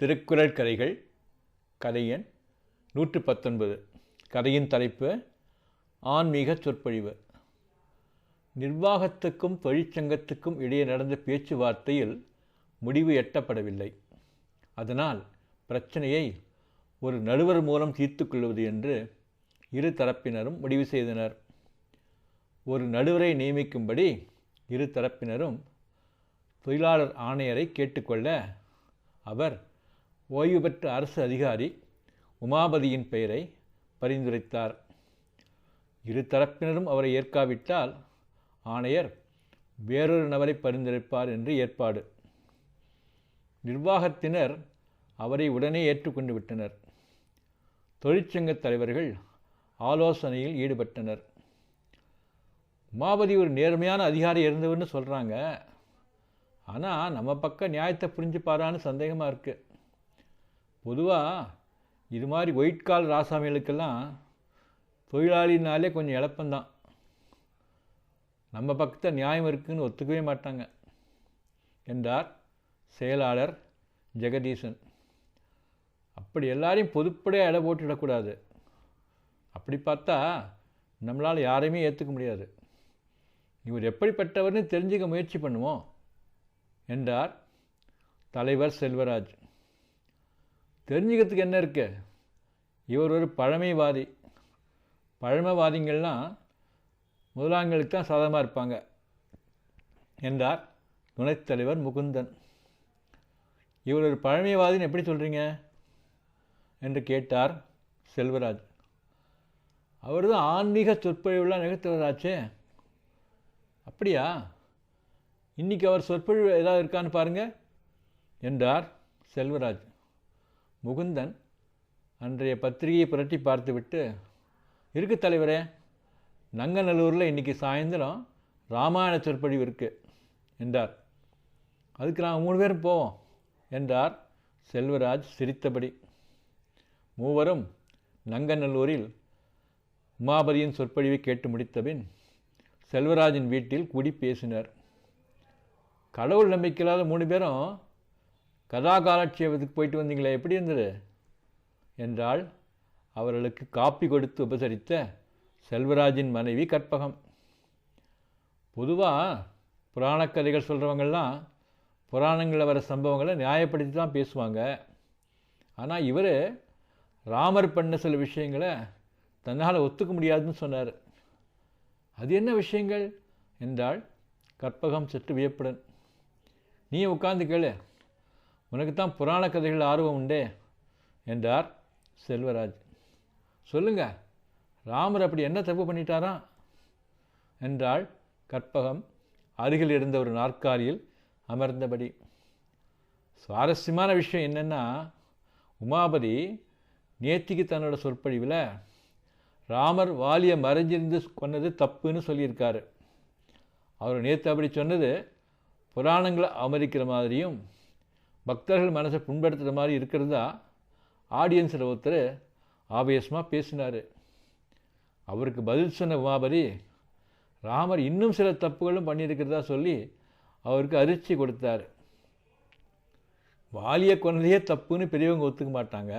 திருக்குறள் கதைகள் கதையன் நூற்று பத்தொன்பது கதையின் தலைப்பு ஆன்மீக சொற்பொழிவு. நிர்வாகத்துக்கும் தொழிற்சங்கத்துக்கும் இடையே நடந்த பேச்சுவார்த்தையில் முடிவு எட்டப்படவில்லை. அதனால் பிரச்சனையை ஒரு நடுவர் மூலம் தீர்த்து கொள்வது என்று இரு தரப்பினரும் முடிவு செய்தனர். ஒரு நடுவரை நியமிக்கும்படி இரு தரப்பினரும் தொழிலாளர் ஆணையரை கேட்டுக்கொள்ள அவர் ஓய்வு பெற்ற அரசு அதிகாரி உமாபதியின் பெயரை பரிந்துரைத்தார். இரு தரப்பினரும் அவரை ஏற்காவிட்டால் ஆணையர் வேறொரு நபரை பரிந்துரைப்பார் என்று ஏற்பாடு. நிர்வாகத்தினர் அவரை உடனே ஏற்றுக்கொண்டு விட்டனர். தொழிற்சங்க தலைவர்கள் ஆலோசனையில் ஈடுபட்டனர். உமாபதி ஒரு நேர்மையான அதிகாரி இருந்தவர்னு சொல்கிறாங்க ஆனால் நம்ம பக்கம் நியாயத்தை புரிஞ்சுப்பாரான்னு சந்தேகமாக இருக்குது பொதுவாக இது மாதிரி ஒயிட் கால் ராசாமிகளுக்கெல்லாம் தொழிலாளினாலே கொஞ்சம் இழப்பந்தான். நம்ம பக்கத்தில் நியாயம் இருக்குன்னு ஒத்துக்கவே மாட்டாங்க என்றார் செயலாளர் ஜெகதீசன். அப்படி எல்லாரையும் பொதுப்படையாக எடை போட்டுவிடக்கூடாது அப்படி பார்த்தா நம்மளால் யாரையுமே ஏற்றுக்க முடியாது. இவர் எப்படிப்பட்டவர்னு தெரிஞ்சுக்க முயற்சி பண்ணுவோம் என்றார் தலைவர் செல்வராஜ். தெரிஞ்சுக்கிறதுக்கு என்ன இருக்கு? இவர் ஒரு பழமைவாதி. பழமைவாதிகள்லாம் முதலாங்களுக்கு தான் சாதகமாக இருப்பாங்க என்றார் துணைத் தலைவர் முகுந்தன். இவர் ஒரு பழமைவாதின்னு எப்படி சொல்கிறீங்க என்று கேட்டார் செல்வராஜ். அவர் தான் ஆன்மீக சொற்பொழிவுலாம் நிகழ்த்துவதாச்சே அப்படியா? இன்றைக்கி அவர் சொற்பொழிவு ஏதாவது இருக்கான்னு பாருங்கள் என்றார் செல்வராஜ். முகுந்தன் அன்றைய பத்திரிகையை புரட்டி பார்த்துவிட்டு இருக்கு தலைவரே நங்கநல்லூரில் இன்றைக்கி சாயந்தரம் ராமாயண சொற்பொழிவு இருக்குது என்றார். அதுக்கு நாங்கள் மூணு பேரும் போவோம் என்றார் செல்வராஜ் சிரித்தபடி. மூவரும் நங்கநல்லூரில் உமாபதியின் சொற்பொழிவை கேட்டு முடித்தபின் செல்வராஜின் வீட்டில் கூடி பேசினர். கடவுள் நம்பிக்கையில்லாத மூணு பேரும் கதா காலட்சேபத்துக்கு போயிட்டு வந்தீங்களே எப்படி இருந்தது? என்றால் அவர்களுக்கு காப்பி கொடுத்து உபசரித்த செல்வராஜின் மனைவி கற்பகம். பொதுவாக புராணக்கதைகள் சொல்கிறவங்கள்லாம் புராணங்களில் வர சம்பவங்களை நியாயப்படுத்தி தான் பேசுவாங்க. ஆனால் இவர் ராமர் பண்ண சில விஷயங்களை தன்னால் ஒத்துக்க முடியாதுன்னு சொன்னார். அது என்ன விஷயங்கள்? என்றால் கற்பகம் சற்று வியப்புடன். நீ உட்காந்து கேளு. உனக்கு தான் புராண கதைகள் ஆர்வம் உண்டே என்றார் செல்வராஜ். சொல்லுங்க ராமர் அப்படி என்ன தப்பு பண்ணிட்டாரா? என்றாள் கற்பகம் அருகில் இருந்த ஒரு நாற்காலியில் அமர்ந்தபடி. சுவாரஸ்யமான விஷயம் என்னென்னா உமாபதி நேத்திக்கு தன்னோட சொற்பொழிவில் ராமர் வாலியை மறைஞ்சிருந்து கொன்னது தப்புன்னு சொல்லியிருக்காரு. அவர் நேற்று அப்படி சொன்னது புராணங்களை அமரிக்கிற மாதிரியும் பக்தர்கள் மனசை புண்படுத்துகிற மாதிரி இருக்கிறதா? ஆடியன்ஸில் ஒருத்தர் ஆவேசமாக பேசினார். அவருக்கு பதில் சொன்ன உமாபதி ராமர் இன்னும் சில தப்புகளும் பண்ணியிருக்கிறதா சொல்லி அவருக்கு அதிர்ச்சி கொடுத்தார். வாலியை கொன்னதையே தப்புன்னு பெரியவங்க ஒத்துக்க மாட்டாங்க.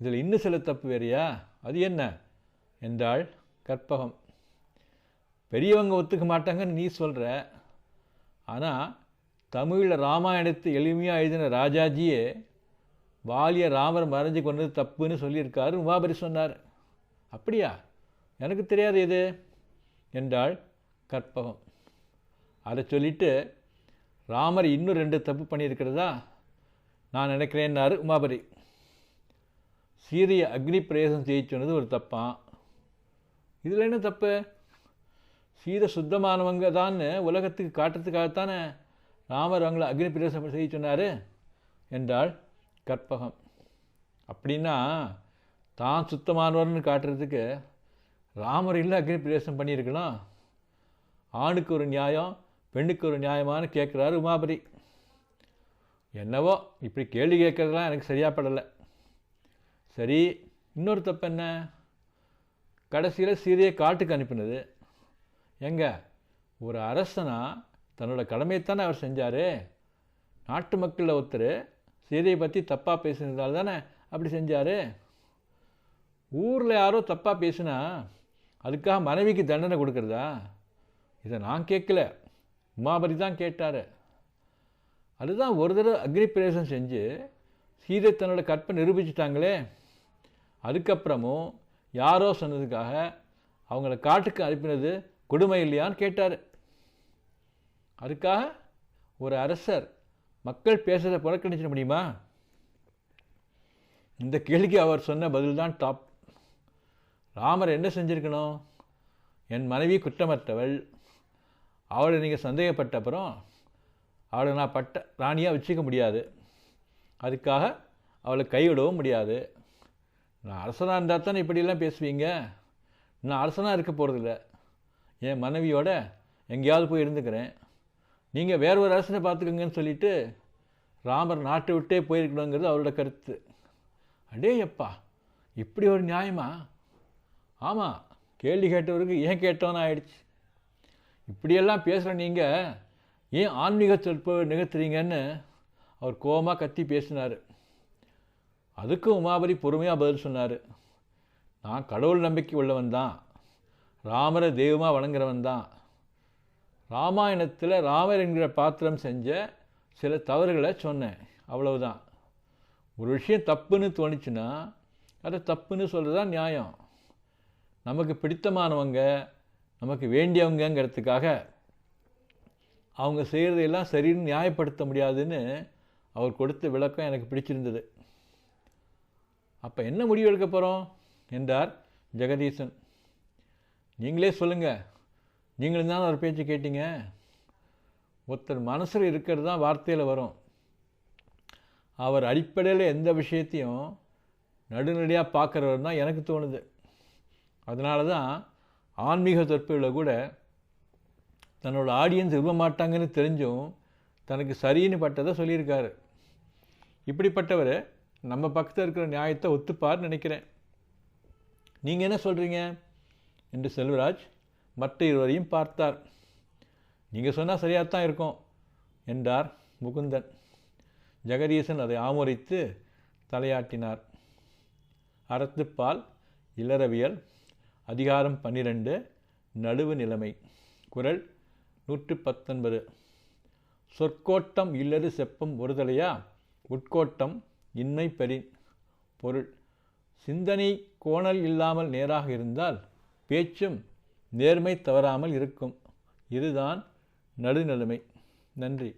இதில் இன்னும் சில தப்பு வேறையா? அது என்ன? என்றாள் கற்பகம். பெரியவங்க ஒத்துக்க மாட்டாங்கன்னு நீ சொல்கிற ஆனால் தமிழில் ராமாயணத்தை எளிமையாக எழுதின ராஜாஜியே வாலிய ராமர் மறைஞ்சு கொண்டது தப்புன்னு சொல்லியிருக்காரு. உமாபரி சொன்னார். அப்படியா? எனக்கு தெரியாது இது என்றாள் கற்பகம் அதை சொல்லிட்டு ராமர் இன்னும் ரெண்டு தப்பு பண்ணியிருக்கிறதா? நான் நினைக்கிறேன்னாரு உமாபரி சீதையை அக்னி பிரவேசம் செய்ய சொன்னது ஒரு தப்பான் இதில் என்ன தப்பு? சீதை சுத்தமானவங்க தான் உலகத்துக்கு காட்டுறதுக்காகத்தானே ராமர் அவங்கள அக்னி பிரவேசம் செய்ய சொன்னார் என்றாள் கற்பகம். அப்படின்னா தான் சுத்தமானவர்னு காட்டுறதுக்கு ராமர் இல்லை அக்னி பிரவேசம் பண்ணியிருக்கலாம். ஆணுக்கு ஒரு நியாயம் பெண்ணுக்கு ஒரு நியாயமானு கேட்குறாரு உமாபதி. என்னவோ இப்படி கேள்வி கேட்குறதுலாம் எனக்கு சரியாக படலை. சரி இன்னொரு தப்பு என்ன? கடைசியில் சீரியை காட்டுக்கு அனுப்பினது. எங்க? ஒரு அரசனாக தன்னோட கடமையைத்தானே அவர் செஞ்சார்? நாட்டு மக்களில் ஒருத்தர் சீதையை பற்றி தப்பாக பேசுனதால் தானே அப்படி செஞ்சார்? ஊரில் யாரோ தப்பாக பேசுனா அதுக்காக மனைவிக்கு தண்டனை கொடுக்குறதா? இதை நான் கேட்கல. உமாபதி தான் கேட்டார். அதுதான் ஒரு தடவை அக்னி பிரவேசம் செஞ்சு சீதை தன்னோட கற்பை நிரூபிச்சிட்டாங்களே. அதுக்கப்புறமும் யாரோ சொன்னதுக்காக அவங்கள காட்டுக்கு அனுப்பினது கொடுமை இல்லையான்னு கேட்டார். அதுக்காக ஒரு அரசர் மக்கள் பேசுகிறத புறக்கணிச்சிட முடியுமா? இந்த கேள்விக்கு அவர் சொன்ன பதில் தான் டாப் ராமர் என்ன செஞ்சுருக்கணும்? என் மனைவி குற்றமற்றவள். அவளை நீங்கள் சந்தேகப்பட்ட அப்புறம் அவளை நான் பட்ட ராணியாக வச்சுக்க முடியாது. அதுக்காக அவளை கைவிடவும் முடியாது. நான் அரசனாக இருந்தால் தானே இப்படியெல்லாம் பேசுவீங்க? நான் அரசனாக இருக்க போகிறதில்ல என் மனைவியோட எங்கேயாவது போய் இருந்துக்கிறேன். நீங்கள் வேற ஒரு அரசனை பார்த்துக்கோங்கன்னு சொல்லிட்டு ராமர் நாட்டை விட்டே போயிருக்கணுங்கிறது அவரோட கருத்து. அடே எப்பா இப்படி ஒரு நியாயமா? ஆமாம் கேள்வி கேட்டவருக்கு ஏன் கேட்டோன்னு ஆயிடுச்சு? இப்படியெல்லாம் பேசுகிற நீங்கள் ஏன் ஆன்மீக சொற்ப நிகழ்த்துறீங்கன்னு அவர் கோபமாக கத்தி பேசினார். அதுக்கும் உமாபதி பொறுமையாக பதில் சொன்னார். நான் கடவுள் நம்பிக்கை உள்ளவன் தான் ராமரை தெய்வமாக வணங்குறவன் தான் ராமாயணத்தில் ராமர் என்கிற பாத்திரம் செஞ்ச சில தவறுகளை சொன்னேன். அவ்வளவுதான். ஒரு விஷயம் தப்புன்னு தோணுச்சுன்னா அதை தப்புன்னு சொல்கிறது தான் நியாயம். நமக்கு பிடித்தமானவங்க நமக்கு வேண்டியவங்கங்கிறதுக்காக அவங்க செய்கிறதையெல்லாம் சரின்னு நியாயப்படுத்த முடியாதுன்னு அவர் கொடுத்த விளக்கம் எனக்கு பிடிச்சிருந்தது. அப்போ என்ன முடிவு எடுக்க போகிறோம் என்றார் ஜெகதீசன். நீங்களே சொல்லுங்கள் நீங்களும் தான் ஒரு பேச்சு கேட்டீங்க. ஒருத்தர் மனசில் இருக்கிறது தான் வார்த்தையில் வரும். அவர் அடிப்படையில் எந்த விஷயத்தையும் நடுநடியாக பார்க்குறவர் தான் எனக்கு தோணுது. அதனால தான் ஆன்மீக தொற்பில் கூட தன்னோட ஆடியன்ஸ் விரும்ப மாட்டாங்கன்னு தெரிஞ்சும் தனக்கு சரின்னு பட்டதை சொல்லியிருக்காரு. இப்படிப்பட்டவர் நம்ம பக்கத்தில் இருக்கிற நியாயத்தை ஒத்துப்பார்னு நினைக்கிறேன். நீங்கள் என்ன சொல்கிறீங்க என்று செல்வராஜ் மற்ற இருவரையும் பார்த்தார். நீங்கள் சொன்னால் சரியாக தான் இருக்கும் என்றார் முகுந்தன். ஜெகதீசன் அதை ஆமோரித்து தலையாட்டினார். அறத்துப்பால் இளறவியல் அதிகாரம் பன்னிரண்டு நடுவு நிலைமை. குரல் நூற்று பத்தொன்பது சொற்கோட்டம் இல்லது செப்பம் ஒருதலையா? உட்கோட்டம் இன்மை பெறின் பொருள். சிந்தனை கோணல் இல்லாமல் நேராக இருந்தால் பேச்சும் நேர்மை தவறாமல் இருக்கும். இதுதான் நடுநிலைமை. நன்றி.